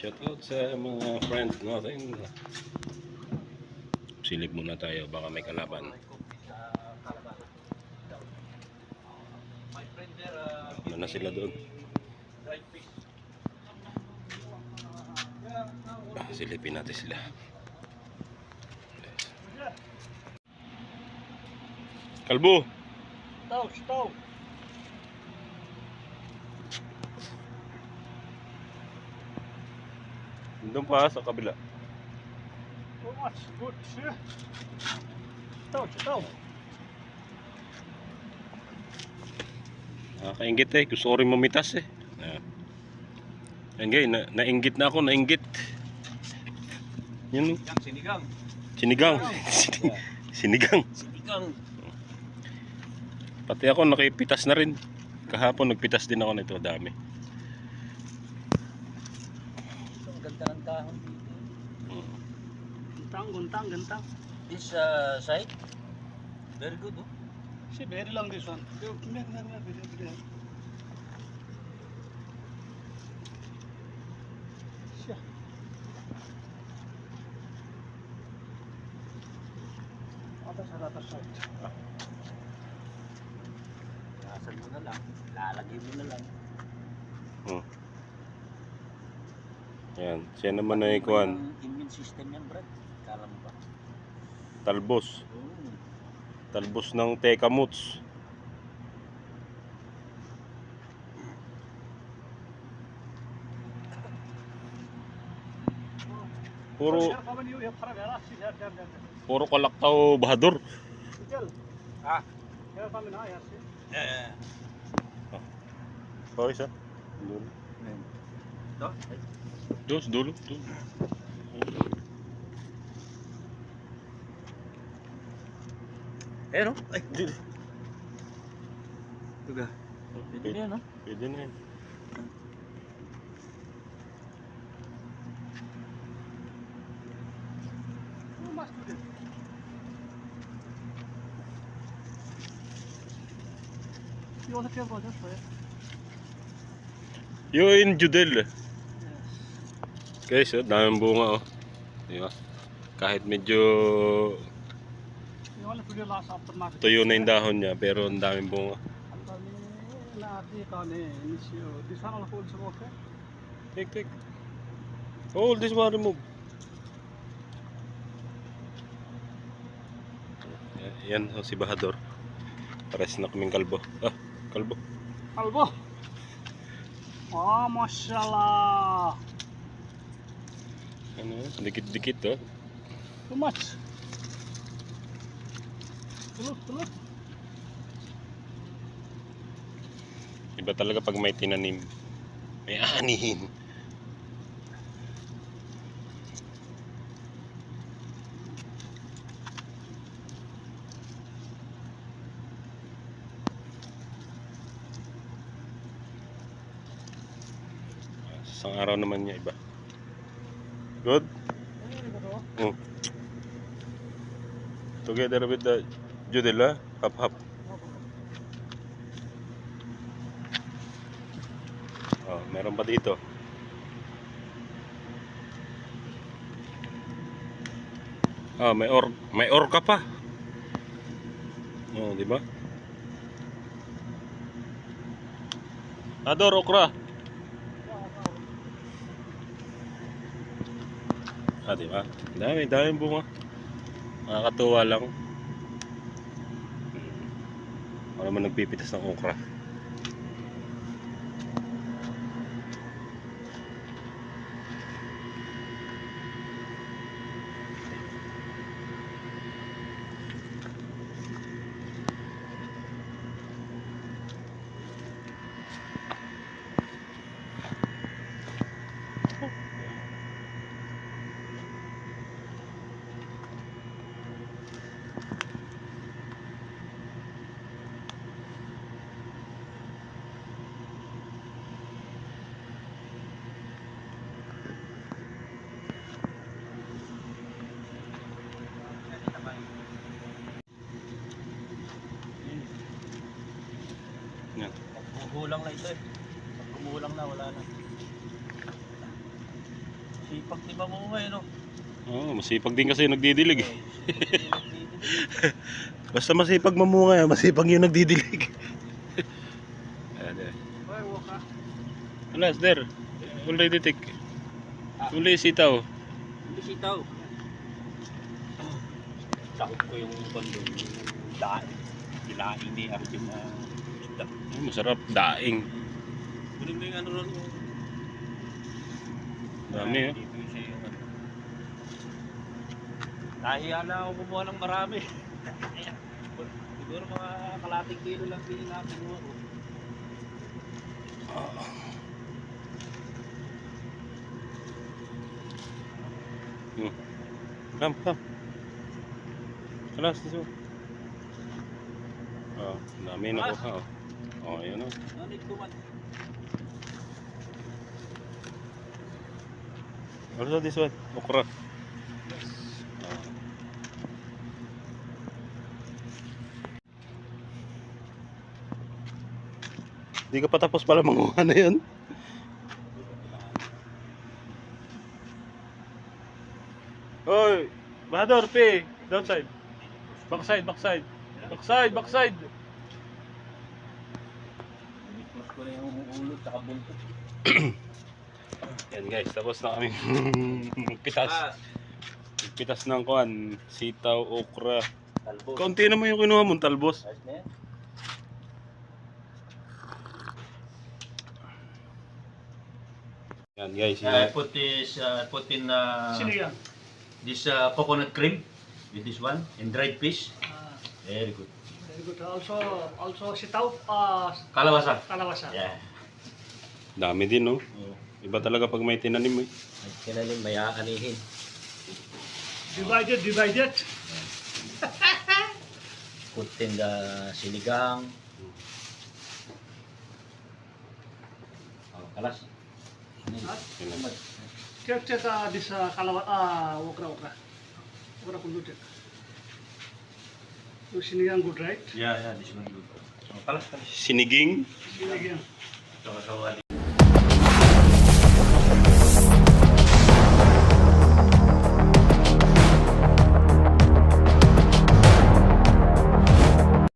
Shoutout sa mga friends natin. Silip muna tayo, baka may kalaban. Ano na sila doon? Silipin natin sila. Kalbo! Stop, stop. Doon pa sa kabila. So much good shit. Stop, stop. Nakakaingit eh. Gusto ko rin mamitas eh. Ah. Yan guys, na nainggit na ako, nainggit. Yun, Yang sinigang. sinigang. sinigang. Sinigang. Pati ako nakipitas na rin. Kahapon nagpitas din ako nito, dami. Ang ganda ng dahon dito. Mm. Guntang, guntang, guntang. This uh, side, very good. Oh. See, very long this one. Yo, come here, come here, come here, come here. Siya. Other side, side. Lasan mo na lang. Lalagay mo na lang. Mm. Yan, siya naman kuhan, Yung immune system yan, Brad. Kala mo ba? talbos. Talbos ng teka moots. Puro puro kalaktaw bahadur. Ah. Here, come in, ah, here, see. Eh. Okay, isa. Dulo. Ito? Dos, dulo. dulo. Eh, no? Ay, Di- ito ga. Pwede na yan, no? Pwede na yan. You must do this. You want to tell about this, right? Yun, Judel. Yes. Guys, oh, daming bunga oh. Di ba? Kahit medyo tuyo na yung dahon niya, pero ang daming bunga. Take, take. Oh, this one remove. Yan, oh, si Bahador. Pares na kaming kalbo. Ah, kalbo. Albo. Oh, mashallah. Ano, dikit-dikit oh. Too much. Tulog, tulog. Iba talaga pag may tinanim. May anihin. Isang araw naman niya iba. Good? Mm. Together with the Judela, hap hap. Oh, meron pa dito. Ah, may or may orka pa. Oh, di ba? Ador okra. Ah, di ba? Dami, dami bunga. Nakakatuwa lang. Ako naman nagpipitas ng okra. Buhulang na ito eh. Pag kumulang na, wala na. Sipag ni mamumay, no? Oo, masipag din kasi yung nagdidilig eh. Basta masipag mamunga, masipag yung nagdidilig. Ayan, ayan. Ay, waka. Alas, there. Already take. Uli sitaw. Hindi sitaw. Sakot ko yung bando. Dahil. Kilain ni Arjun na isda. Oh, masarap. Daing. Kunin mo yung ano ron. Dami eh. Sa'yo, ano. Nahiya na ako kumuha ng marami. Siguro mga kalating kilo lang kinuha ko. Hmm. Come, come. Alas, dito. Oh, dami na ko. Oh. Oh, ayun oh. Also this one, okra. Ah. Di ka pa tapos pala manguha na yun. Hoy, Bahador, P, downside. Backside, backside. Backside, backside. Binikos ko na yung ulo at buntot. Yan guys, tapos na kami pitas. Ah, Pitas ng kuan, sitaw, okra. talbos. Kaunti naman yung kinuha mong talbos. Ayos na yan. Yan guys, I yan. put this, uh, put in uh, Sino yan? this uh, coconut cream with this one and dried fish. Ah, Very good. Good. Also, also sitaw, ah, Kalawasa. kalawasa. Yeah. Dami din no. Oh. Iba talaga pag may tinanim eh. At kinalim may aanihin. Divided, divided. Put in the sinigang. Oh, kalas. Ah, Yan. check, check ah, this uh, kalawa, ah, okra, okra. Okra kulutin. So, sinigang good, right? Yeah, yeah, this one good. Oh. Siniging. Sinigang. Ito kasawali.